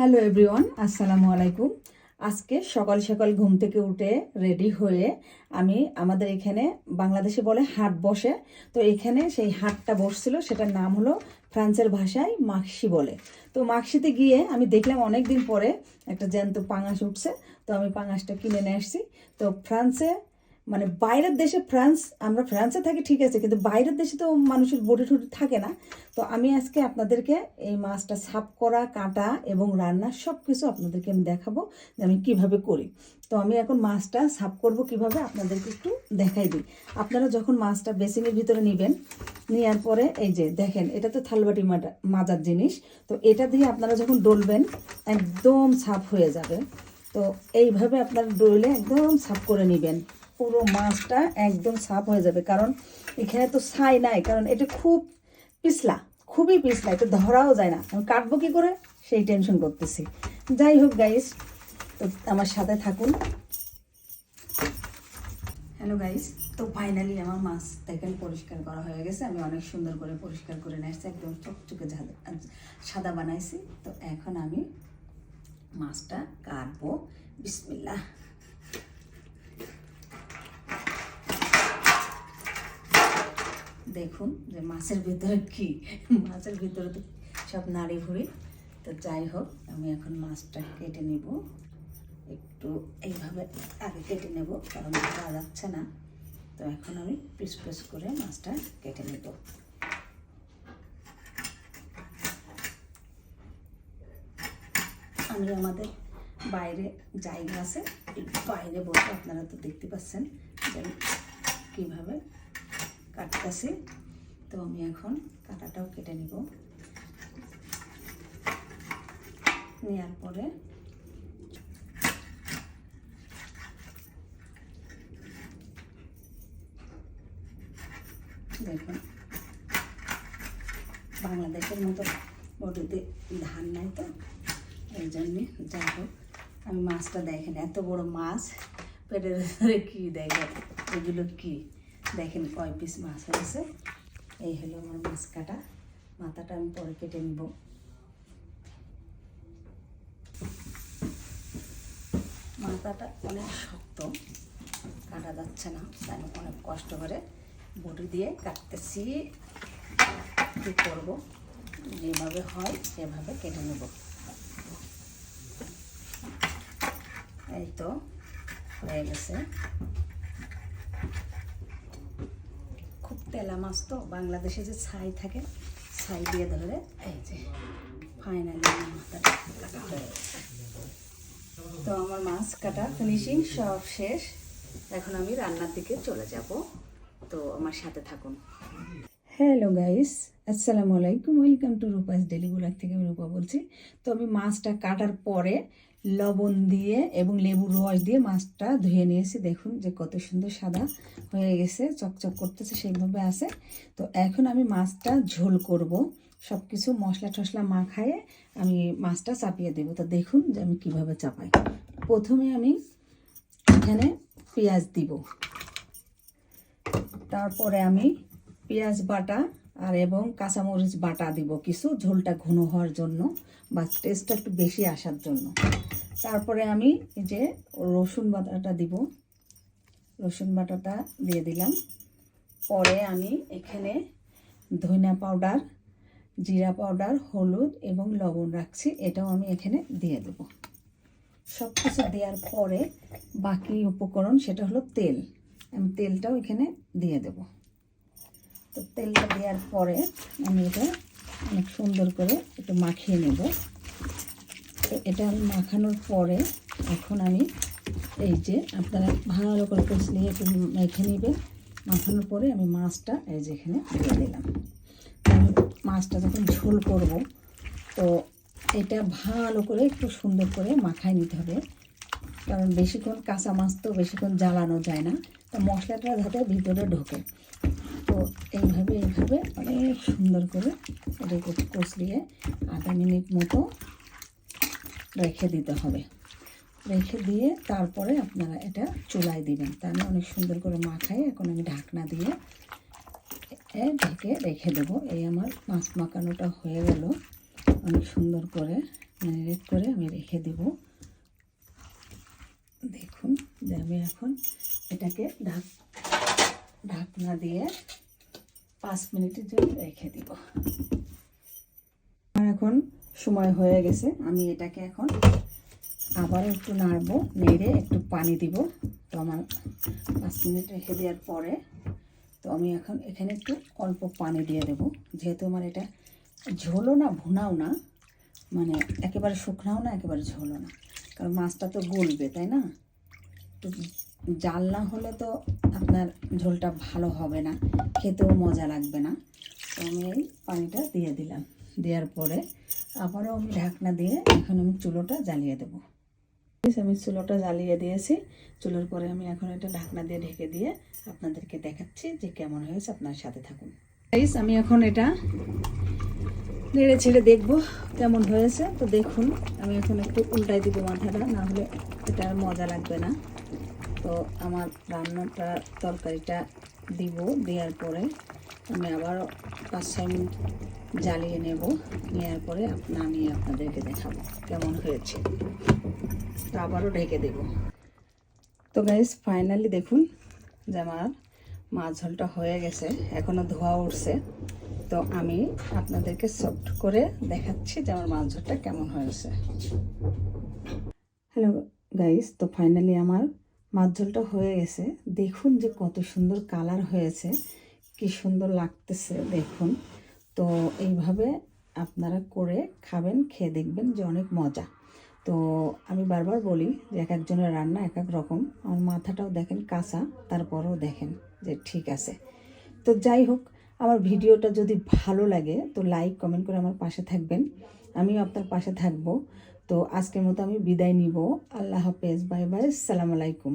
Hello everyone আসসালামু আলাইকুম আজকে সকাল সকাল ঘুম থেকে উঠে রেডি হয়ে আমি আমাদের এখানে বাংলাদেশে বলে হাট বসে। তো এখানে সেই হাটটা বসছিল, সেটার নাম হলো ফ্রান্সের ভাষায় মাক্সি বলে। তো মাক্সিতে গিয়ে আমি দেখলাম অনেক দিন পরে একটা জ্যান্ত পাঙাশ উঠছে, তো আমি পাঙাশটা কিনে নিয়ে আসছি। তো ফ্রান্সে মানে বাইরের দেশে ফ্রান্স, আমরা ফ্রান্সে থাকি, ঠিক আছে, কিন্তু বাইরের দেশে তো মানুষের বটি টুটি থাকে না। তো আমি আজকে আপনাদেরকে এই মাছটা সাফ করা, কাটা এবং রান্না সব কিছু আপনাদেরকে আমি দেখাবো যে আমি কীভাবে করি। তো আমি এখন মাছটা সাফ করব কীভাবে আপনাদেরকে একটু দেখাই দিই। আপনারা যখন মাছটা বেসিনের ভিতরে নেবেন, নেওয়ার পরে এই যে দেখেন, এটা তো থালবাটি মাটা, মাজার জিনিস। তো এটা দিয়ে আপনারা যখন ডলবেন, একদম সাফ হয়ে যাবে। তো এইভাবে আপনারা ডলে একদম সাফ করে নেবেন। পুরো মাছটা একদম সাফ হয়ে যাবে। কারণ এখানে তো ছাই নাই, কারণ এটা খুব পিছলা, খুবই পিছলা, এটা ধরাও যায় না। আমি কাটবো কী করে? সেই টেনশন করতেছি। যাই হোক গাইস তো আমার সাথে থাকুন। হ্যালো গাইস তো ফাইনালি আমার মাছ দেখেন পরিষ্কার করা হয়ে গেছে। আমি অনেক সুন্দর করে পরিষ্কার করে নিয়ে আসছি, একদম চকচকে সাদা বানাইছি। তো এখন আমি মাছটা কাটবো। বিসমিল্লাহ। দেখুন যে মাছের ভিতরে কি? মাছের ভিতরে তো সব নাড়ি ভুড়ি। তো যাই হোক, আমি এখন মাছটা কেটে নেব। একটু এইভাবে আগে কেটে নেব, কারণ পাওয়া যাচ্ছে না। তো এখন আমি পিস পিস করে মাছটা কেটে নেব। আমি আমাদের বাইরে জায়গা আছে বাইরে বসে আপনারা তো দেখতে পাচ্ছেন যে কীভাবে কাটতেছি। তো আমি এখন কাটাটাও কেটে নিব। নেওয়ার পরে দেখুন, বাংলাদেশের মতো বডিতে ধান নাই তো, এই জন্যে যাই হোক, আমি মাছটা দেখেন, এত বড় মাছ, পেটের কী দেখেন, এগুলো কী? দেখেন কয় পিস মাছ হয়েছে। এই হলো আমার মাছ কাটা। মাথাটা আমি পরে কেটে নিব। মাথাটা অনেক শক্ত, কাটা যাচ্ছে না, তাই অনেক কষ্ট করে বটি দিয়ে কাটতেছি। কী করব? যেভাবে হয় সেভাবে কেটে নেব। এই তো হয়ে গেছে খুব তেলা মাছ তো, বাংলাদেশে যে ছাই থাকে, ছাই দিয়ে ধরে এই যে ফাইনালি তো আমার মাছ কাটা ফিনিশিং সব শেষ। এখন আমি রান্নার দিকে চলে যাব। তো আমার সাথে থাকুন। হ্যালো গাইস আসসালামু আলাইকুম। Welcome to Rupa's daily blog থেকে আমি রূপা বলছি। তো আমি মাছটা কাটার পরে লবণ দিয়ে এবং লেবুর রস দিয়ে মাছটা ধুয়ে নিয়েছি। দেখুন যে কত সুন্দর সাদা হয়ে গেছে, চকচক করতেছে, সেইভাবে আছে। তো এখন আমি মাছটা ঝোল করব। সব কিছু মশলা টশলা মাখায়ে আমি মাছটা চাপিয়ে দেবো। তো দেখুন যে আমি কীভাবে চাপাই। প্রথমে আমি এখানে পেঁয়াজ দিব। তারপরে আমি পেঁয়াজ বাটা আর এবং কাঁচামরিচ বাটা দিব। কিছু ঝোলটা ঘন হওয়ার জন্য বা টেস্টটা একটু বেশি আসার জন্য। তারপরে আমি এই যে রসুন বাটাটা দিব। রসুন বাটাটা দিয়ে দিলাম। পরে আমি এখানে ধনিয়া পাউডার, জিরা পাউডার, হলুদ এবং লবণ রাখছি। এটাও আমি এখানে দিয়ে দেব। সব কিছু দেওয়ার পরে বাকি উপকরণ সেটা হলো তেল। আমি তেলটাও এখানে দিয়ে দেবো। তো তেলটা দেওয়ার পরে আমি এটা অনেক সুন্দর করে একটু মাখিয়ে নেব। তো এটা মাখানোর পরে এখন আমি এই যে আপনারা ভালো করে কষলিয়ে একটু মেখে নেবেন। মাখানোর পরে আমি মাছটা এই যে এখানে দিয়ে দিলাম। আমি মাছটা যখন ঝোল করব, তো এটা ভালো করে একটু সুন্দর করে মাখায় নিতে হবে। কারণ বেশিক্ষণ কাঁচা মাছ তো বেশিক্ষণ জ্বালানো যায় না, তো মশলাটা যাতে ভিতরে ঢোকে। তো এইভাবে এইভাবে অনেক সুন্দর করে এটা কষলিয়ে আধা মিনিট মতো রেখে দিতে হবে। রেখে দিয়ে তারপরে আপনারা এটা চুলায় দিবেন। তা আমি অনেক সুন্দর করে মাখাই। এখন আমি ঢাকনা দিয়ে ঢেকে রেখে দেবো। এই আমার মাছ মাখানোটা হয়ে গেল। অনেক সুন্দর করে ম্যারিনেট করে আমি রেখে দেব। দেখুন যে আমি এখন এটাকে ঢাক, ঢাকনা দিয়ে পাঁচ মিনিটের জন্য রেখে দিব। সময় হয়ে গেছে, আমি এটাকে এখন আবার একটু নাড়বো, নেড়ে একটু পানি দিব। তো আমার পাঁচ মিনিট রেখে দেওয়ার পরে তো আমি এখন এখানে একটু অল্প পানি দিয়ে দেব। যেহেতু আমার এটা ঝোলও না, ভুনাও না মানে একেবারে শুকনাও না, একেবারে ঝোলও না। কারণ মাছটা তো গলবে, তাই না? একটু জাল না হলে তো আপনার ঝোলটা ভালো হবে না, খেতেও মজা লাগবে না। তো আমি এই পানিটা দিয়ে দিলাম। দেওয়ার পরে আবারও আমি ঢাকনা দিয়ে এখন আমি চুলোটা জ্বালিয়ে দেবো। আমি চুলোটা জ্বালিয়ে দিয়েছি। চুলোর পরে আমি এখন এটা ঢাকনা দিয়ে ঢেকে দিয়ে আপনাদেরকে দেখাচ্ছি যে কেমন হয়েছে, আপনার সাথে থাকুন। গাইস আমি এখন এটা নেড়ে ছেড়ে দেখব কেমন হয়েছে। তো দেখুন, আমি এখন একটু উল্টাই দিব মাথাটা, না হলে এটা মজা লাগবে না। তো আমার রান্নাটা, তরকারিটা দিব দেওয়ার পরে আমি আবার পাঁচ, ছয় মিনিট জ্বালিয়ে নেব। নেওয়ার পরে নামিয়ে আপনাদেরকে দেখাবো কেমন হয়েছে। তো আবারও ঢেকে দেব। তো গাইস ফাইনালি দেখুন যে আমার মাছ ঝোলটা হয়ে গেছে। এখনও ধোয়া উঠছে। তো আমি আপনাদেরকে সফট করে দেখাচ্ছি যে আমার মাছ ঝোলটা কেমন হয়েছে। হ্যালো গাইস তো ফাইনালি আমার মাছ ঝোলটা হয়ে গেছে। দেখুন যে কত সুন্দর কালার হয়েছে। কি সুন্দর লাগতেছে দেখুন। তো এইভাবে আপনারা করে খাবেন, খেয়ে দেখবেন যে অনেক মজা। তো আমি বারবার বলি যে এক একজনের রান্না এক এক রকম। আমার মাথাটাও দেখেন কাঁচা, তারপরেও দেখেন যে ঠিক আছে। তো যাই হোক, আমার ভিডিওটা যদি ভালো লাগে তো লাইক, কমেন্ট করে আমার পাশে থাকবেন। আমিও আপনার পাশে থাকব। তো আজকের মতো আমি বিদায় নিব। আল্লাহ হাফেজ, বাই বাই, সালাম আলাইকুম।